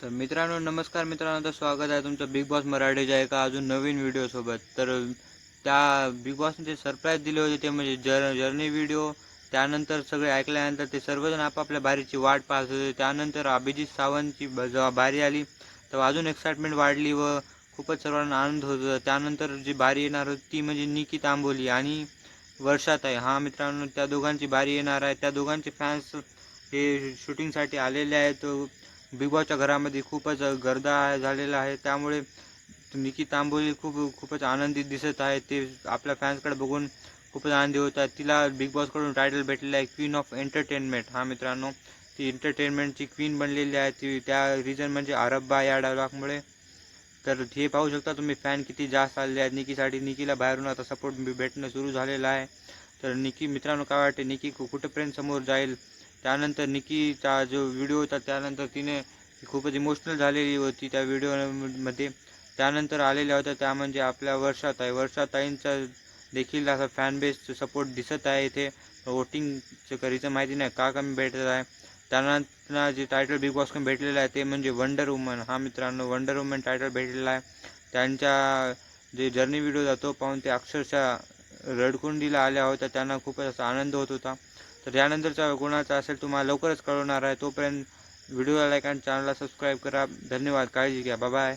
तर मित्रांनो नमस्कार मित्रांनो तर स्वागत आहे तुमचं बिग बॉस मराठीच्या एका अजून नवीन व्हिडिओसोबत तर त्या बिग बॉसने जे सरप्राईज दिले होते ते म्हणजे जर जर्नी व्हिडिओ त्यानंतर सगळे ऐकल्यानंतर ते सर्वजण आपापल्या बारीची वाट पाहत होते. त्यानंतर अभिजित सावंतची ब- जेव्हा बारी आली. तेव्हा अजून एक्साइटमेंट वाढली व खूपच सर्वांना आनंद होत होता. त्यानंतर जी बारी येणार होती ती म्हणजे निकी तांबोली आणि वर्षात आहे हा मित्रांनो त्या दोघांची बारी येणार आहे. त्या दोघांचे फॅन्स हे शूटिंगसाठी आलेले आहेत. बिग बॉसच्या घरामध्ये खूपच गर्दा झालेला आहे. त्यामुळे निकी तांबोली खूप खूपच आनंदित दिसत आहे. ते आपल्या फॅन्सकडे बघून खूपच आनंदी होत आहे तिला बिग बॉसकडून टायटल भेटलेलं आहे क्वीन ऑफ एंटरटेनमेंट हा मित्रांनो ती एंटरटेनमेंटची क्वीन बनलेली आहे. ती त्या रिझन म्हणजे अरब्बा या डायलॉगमुळे तर हे पाहू शकता तुम्ही फॅन किती जास्त आलेले आहेत. निकीसाठी निकीला बाहेरून आता सपोर्ट भेटणं सुरू झालेलं आहे. तर निकी मित्रांनो काय वाटते निकी कु- कुठंपर्यंत समोर जाईल? त्यानंतर निकीचा जो व्हिडिओ होता त्यानंतर तिने खूपच इमोशनल झालेली होती त्या व्हिडिओमध्ये त्यानंतर आलेल्या होत्या त्या म्हणजे आपल्या वर्षाताई. वर्षाताईंचा देखील असा फॅन बेस सपोर्ट दिसत आहे इथे. वोटिंगचं करीचं माहिती नाही का कमी भेटत आहे. त्यांना जे टायटल बिग बॉसकडून भेटलेलं आहे ते म्हणजे वंडर वुमन हा मित्रांनो वंडर वुमन टायटल भेटलेला आहे. त्यांच्या जे जर्नी व्हिडिओ जातो पाहून ते अक्षरशः रडकुंडीला आल्या होत्या त्यांना खूपच असा आनंद होत होता. तर यानंतरचा कोणाचा असेल तुम्हाला लवकरच कळवणार आहे. तोपर्यंत व्हिडिओला लाईक आणि चॅनलला सबस्क्राईब करा. धन्यवाद. काळजी घ्या. बाय